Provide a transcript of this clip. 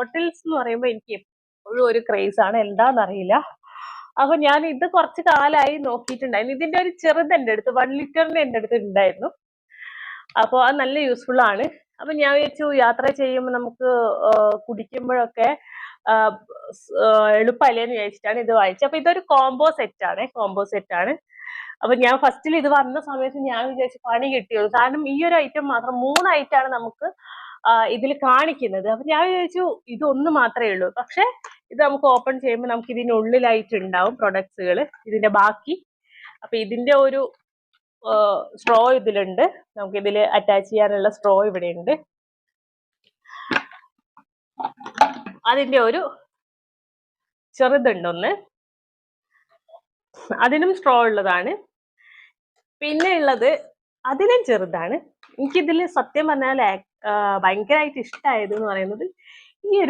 Bottles എന്ന് പറയുമ്പോൾ എനിക്ക് എപ്പോഴും ഒരു ക്രേസ് ആണ്. എന്താണെന്നറിയില്ല അപ്പൊ ഞാൻ ഇത് കുറച്ച് കാലമായി നോക്കിയിട്ടുണ്ടായിരുന്നു. ഇതിന്റെ ഒരു ചെറുത് എന്റെ അടുത്ത് വൺ ലിറ്ററിന്റെ എന്റെ അടുത്ത് ഉണ്ടായിരുന്നു. അപ്പോൾ അത് നല്ല യൂസ്ഫുൾ ആണ്. അപ്പൊ ഞാൻ വിചാരിച്ചു യാത്ര ചെയ്യുമ്പോൾ നമുക്ക് കുടിക്കുമ്പോഴൊക്കെ ആ, എന്ന് വിചാരിച്ചിട്ടാണ് ഇത് വാങ്ങിച്ചത്. അപ്പൊ ഇതൊരു കോംബോ സെറ്റ് ആണ് കോംബോ സെറ്റ് ആണ്. അപ്പൊ ഞാൻ ഫസ്റ്റിൽ ഇത് വന്ന സമയത്ത് ഞാൻ വിചാരിച്ചു പണി കിട്ടിയുള്ളൂ. കാരണം ഈ ഒരു ഐറ്റം മാത്രം മൂന്ന് ഐറ്റം ആണ് നമുക്ക് ഇതിൽ കാണിക്കുന്നത്. അപ്പൊ ഞാൻ വിചാരിച്ചു ഇത് ഒന്ന് മാത്രമേ ഉള്ളൂ. പക്ഷെ ഇത് നമുക്ക് ഓപ്പൺ ചെയ്യുമ്പോൾ നമുക്ക് ഇതിനുള്ളിലായിട്ട് ഉണ്ടാവും പ്രൊഡക്ട്സുകൾ ഇതിന്റെ ബാക്കി. അപ്പൊ ഇതിന്റെ ഒരു സ്ട്രോ ഇതിലുണ്ട്. നമുക്ക് ഇതിൽ അറ്റാച്ച് ചെയ്യാനുള്ള സ്ട്രോ ഇവിടെ ഉണ്ട് അതിന്റെ ഒരു ചെറുതുണ്ടൊന്ന്. അതിനും സ്ട്രോ ഉള്ളതാണ്. പിന്നെ ഉള്ളത് അതിലും ചെറുതാണ്. എനിക്കിതിൽ സത്യം പറഞ്ഞാൽ ഭയങ്കരമായിട്ട് ഇഷ്ടമായത് എന്ന് പറയുന്നത് ഈ ഒരു